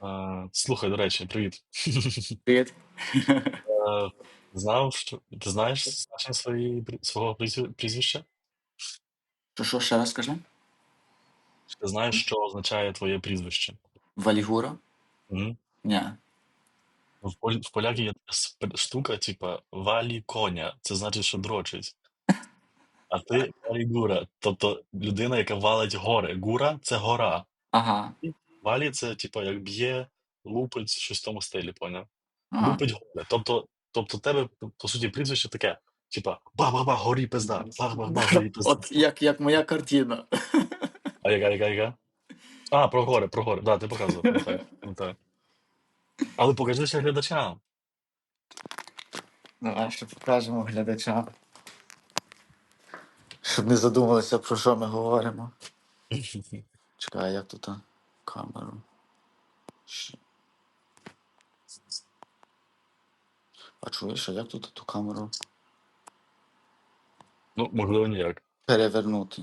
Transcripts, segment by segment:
А, слухай, до речі, привіт. Привіт. Е, знав, що ти знаєш значення свої, свого прізві- прізвища? Що, що ще раз скажи? Чи Ти знаєш, що означає твоє прізвище? Валігура? Мгм. Ні. В, поль, в поляків є така сп- штука, типа валі коня. Це значить, що дрочить. А ти валігура, тобто людина, яка валить гори. Гура це гора. Ага. Валі це, типа, як б'є, лупить, щось в тому стилі, поняв? А. Лупить гори. Тобто, тобто тебе, по суті, прізвище таке, типа, ба-ба-ба, горі пизда, ба-ба-ба, горі пизда. От як, як моя картина. А яка, яка, яка? А, про гори, про гори. Да, ти показував, пам'ятаю, пам'ятаю. Але покажи ще глядачам. Давай ще покажемо глядачам. Щоб не задумалися, про що ми говоримо. Чекай, як тут камеру. А чуєш, а як тут ту камеру Ну, можливо, ніяк. перевернути?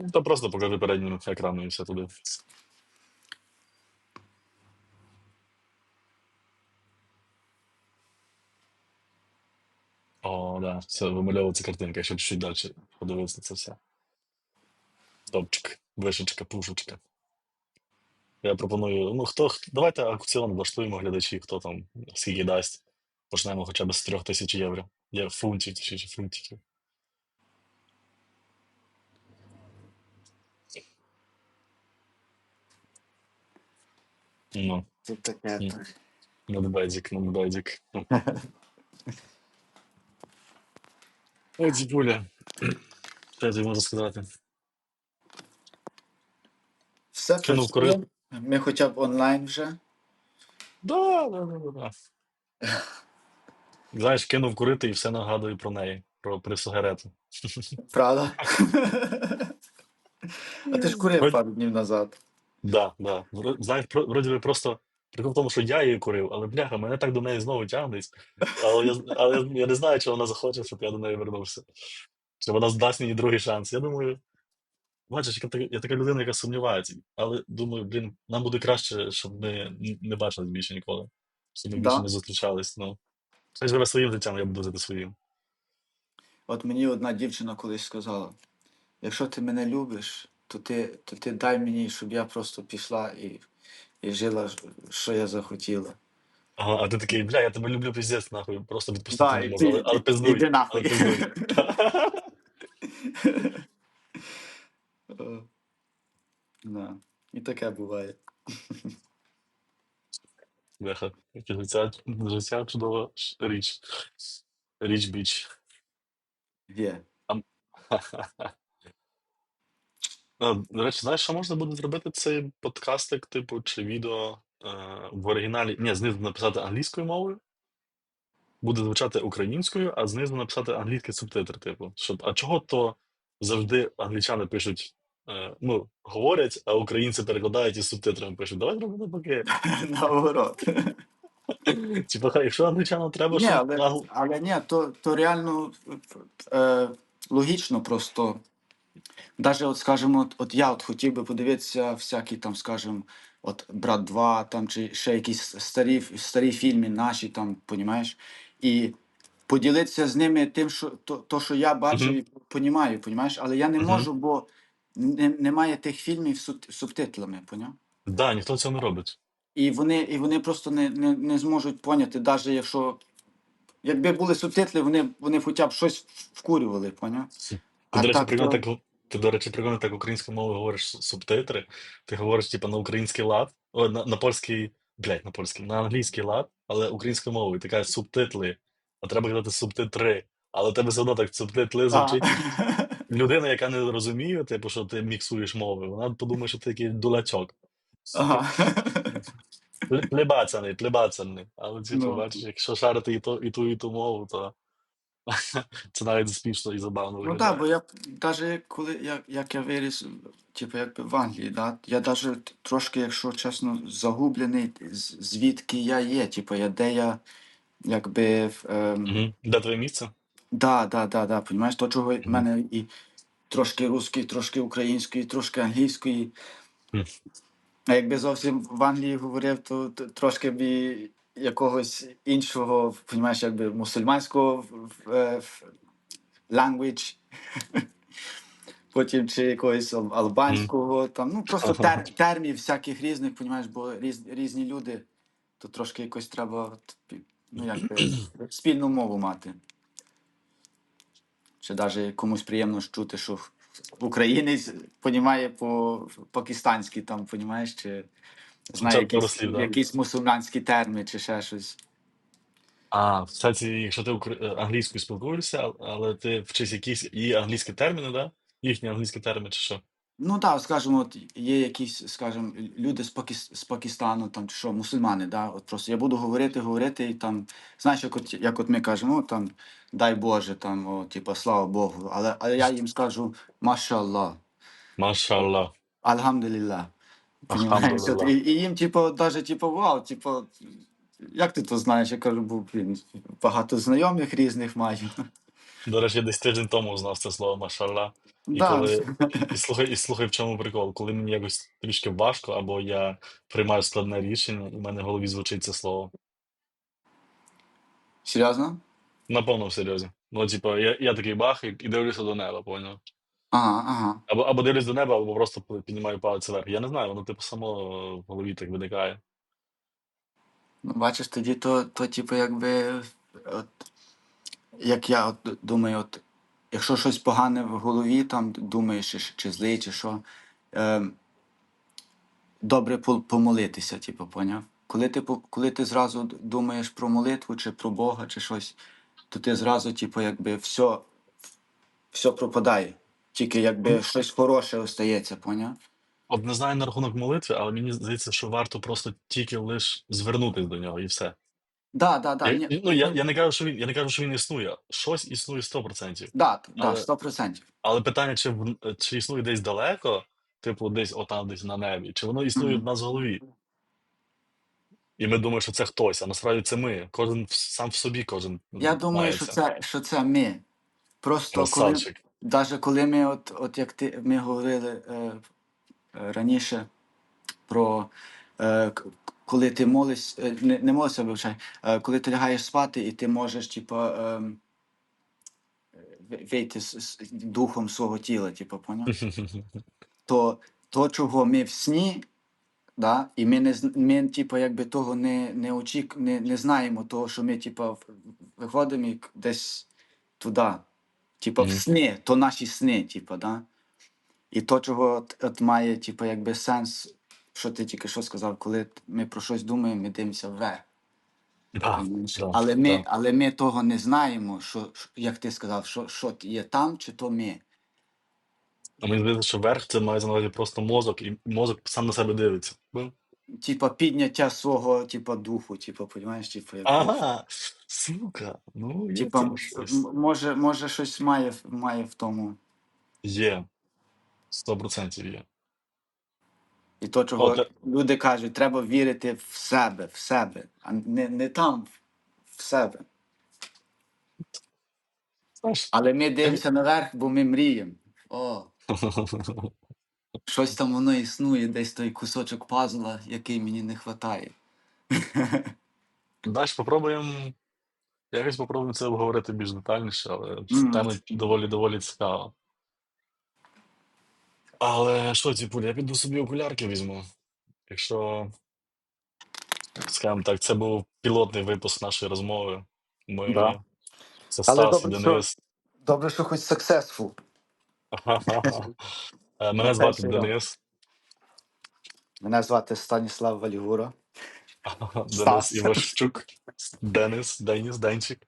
Ну, То просто покажи переднім екраном і все туди. О, да, все, вимальовується картинка, ще чуть-чуть далі подивитися це все. Топчик, вишечка, пушечка. Я пропоную, ну хто, давайте аукціон влаштуємо глядачі, хто там скільки дасть. Почнемо хоча б з трьох тисяч євро. Є фунтів чи, чи фунтів. Ну, Це таке. Ні. так. надбедік, надбедік. Ой, дідуля. Що я тобі можу сказати? Все Кинув працює. корит. Ми хоча б онлайн вже. Да, да, да, да, да. Знаєш, кинув курити і все нагадує про неї, про при сигарету. Правда? А ти ж курив Вроді- пару днів назад. Да, да. Вро- Знаєш, про- вроді би просто прикол в тому, що я її курив, але бляха, мене так до неї знову тягнеться. Але я, але я, не знаю, чи вона захоче, щоб я до неї вернувся. Чи вона дасть мені другий шанс. Я думаю, бачиш, я така, я така людина, яка сумнівається. Але думаю, блін, нам буде краще, щоб ми не бачились більше ніколи. Щоб ми Да. більше не зустрічались. Ну. Хай живе своїм життям, я буду жити своїм. От мені одна дівчина колись сказала: якщо ти мене любиш, то ти, то ти дай мені, щоб я просто пішла і, і жила, що я захотіла. Ага, а ти такий, бля, я тебе люблю пиздець, нахуй, просто відпустити Да, не і можу, ти- але, але і- пиздуй. іди нахуй. Пиздуй. Е, Да. І таке буває. Бляха, життя, життя чудова річ. Річ біч. Є. До речі, знаєш, що можна буде зробити цей подкастик, типу, чи відео е, в оригіналі? Ні, знизу написати англійською мовою. Буде звучати українською, а знизу написати англійський субтитр, типу. Щоб, а чого то завжди англічани пишуть, е, ну, говорять, а українці перекладають і з субтитрами пишуть. Давай зробимо навпаки. Наоборот. Типа, хай, якщо англічанам треба, Ні, щоб але, нагл- але ні, то, то реально е, логічно просто. Даже от, скажімо, от, от я от хотів би подивитися всякі там, скажімо, от Брат 2, там чи ще якісь старі, старі фільми наші, там, понімаєш, і поділитися з ними тим, що то, то що я бачив Мгм. і понімаю, понімаєш, але я не Мгм. можу, бо не, немає тих фільмів з суб- субтитрами, поняв? Да, ніхто цього не робить. І вони, і вони просто не, не, не зможуть поняти, навіть якщо. Якби були субтитри, вони, вони хоча б щось вкурювали, поняв? Ти, А до речі, так, прикольно то- так, ти, до речі, прикольно так українською мовою говориш субтитри. Ти говориш, типу, на український лад, о, на, на польський, блядь, на польський, на англійський лад, але українською мовою. Ти кажеш субтитли, а треба казати субтитри. Але у тебе все одно так субтитли звучить. Людина, яка не розуміє, типу, що ти міксуєш мови, вона подумає, що ти такий дулачок. Ага. Пле- Плебацаний, плебацаний. Але типу, Ну. бачиш, якщо шарити і, то, і ту, і ту мову, то це навіть смішно і забавно Ну так, бо я навіть коли як, як я виріс, типу, якби в Англії, да, я навіть трошки, якщо чесно, загублений, з- звідки я є, типу, я де я якби в, ем, Угу. Де твоє місце? Да, да, да, да. Понімаєш, то чого в Мгм. мене і трошки русської, трошки української, трошки англійської. Хм. А якби зовсім в Англії говорив, то, т- трошки б і якогось іншого, понімаєш, якби мусульманського в- е, в- language, потім чи якогось ал- албанського, там, ну просто тер, термінів всяких різних, понімаєш, бо різ, різні люди, то трошки якось треба от, пі- ну, якби, спільну мову мати. Чи навіть комусь приємно чути, що українець понімає по пакистанськи, там, понімаєш, чи знає якісь, да. якісь мусульманські терміни, чи ще щось. А, кстати, якщо ти е, англійською спілкуєшся, а- але ти вчиш якісь і англійські терміни, да? Їхні англійські терміни, чи що? Ну так, скажімо, от є якісь, скажімо, люди з, Пакис... з Пакистану, там чи що, мусульмани, да? От просто я буду говорити, говорити, і там, знаєш, як от, як от ми кажемо, там, дай Боже, там, о, типу, слава Богу. Але, але я їм скажу Машаллах, Машаллах. От, і, і їм, типу, даже, типу, вау, типу, як ти то знаєш? Я кажу, бо блін, багато знайомих різних маю. До речі, я десь тиждень тому узнав це слово машаллах. І Да. коли і слухай, і слухай, в чому прикол. Коли мені якось трішки важко, або я приймаю складне рішення, і в мене в голові звучить це слово. Серйозно? На повному серйозі. Ну, типу, я, я такий бах і, і дивлюся до неба, поняв? Ага, ага. Або, або дивлюсь до неба, або просто піднімаю палець вверх. Я не знаю, воно типу само в голові так виникає. Ну, бачиш, тоді то, то типу, якби, от, як я от думаю, от, якщо щось погане в голові, там думаєш, чи, чи злий, чи що, е, добре помолитися, типу, поняв? Коли ти, коли ти зразу думаєш про молитву, чи про Бога, чи щось, то ти зразу, типу, якби все, все пропадає. Тільки якби щось хороше остається, поняв? От не знаю на рахунок молитви, але мені здається, що варто просто тільки лиш звернутися до нього і все. Да, да, да. Я, ні, ну, я, я не кажу, що він, я не кажу, що він існує. Щось існує 100%. да, да, але- 100%. Але питання, чи, в- чи існує десь далеко, типу десь отам, десь на небі, чи воно існує Мгм. в нас в голові. І ми думаємо, що це хтось, а насправді це ми. Кожен в- сам в собі, кожен Я думаю, має що це. це, що це ми. Просто коли, Красавчик. даже коли ми, от, от як ти, ми говорили е, е, раніше про е, коли ти молиш, е, не, не молишся, вибачай, е, коли ти лягаєш спати, і ти можеш, типа, е, вийти з, з духом свого тіла, типу, поняв? то, то, чого ми в сні, да, і ми не ми, типу, якби того не, не, очік, не, не знаємо, того, що ми типу, виходимо і десь туди. Типу, в сни, то наші сни, типу, да? І то, чого от, от має, типу, якби сенс, що ти тільки що сказав, коли ми про щось думаємо, ми дивимося вверх. Да, розумієш? да, але, ми, да. але ми того не знаємо, що, як ти сказав, що, що є там, чи то ми. А мені здається, що верх це має на увазі просто мозок, і мозок сам на себе дивиться. Типа підняття свого, типа, духу, типу, понімаєш, типу, якби. Ага, сука. Ну, Типа, може, може щось має, має в тому. Є. Сто процентів є. І то, чого От, люди кажуть, треба вірити в себе, в себе, а не, не там, в себе. Але ми дивимося наверх, бо ми мріємо. О, щось там воно існує, десь той кусочок пазла, який мені не вистачає. Далі попробуємо. Якось попробуємо це обговорити більш детальніше, але Мгм. тема доволі доволі цікава. Але що, типу, я піду собі окулярки візьму. Якщо, скажімо так, це був пілотний випуск нашої розмови. Ми Да. це Але Стас і добре, що- Денис. Добре, що хоч successful. Е, Мене Це звати все. Денис. Мене звати Станіслав Валігура. Денис Стас. Івашчук. Денис, Деніс, Денчик.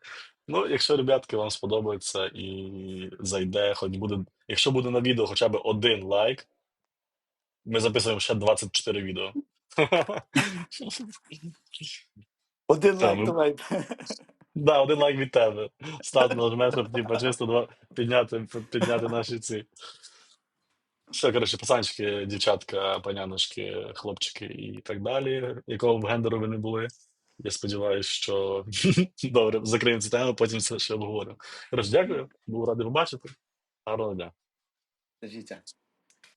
Ну, якщо, ребятки, вам сподобається і зайде, хоч буде. Якщо буде на відео хоча б один лайк, ми записуємо ще 24 відео. Один Та, лайк ну- давай. Да, один лайк від тебе. Стас нажме, щоб типу, чисто два, підняти, підняти наші ці. Все, коротше, пацанчики, дівчатка, паняночки, хлопчики і так далі, якого б гендеру ви не були. Я сподіваюся, що добре, закриємо цю тему, потім все ще обговоримо. Дякую, був радий побачити. Гарного дня.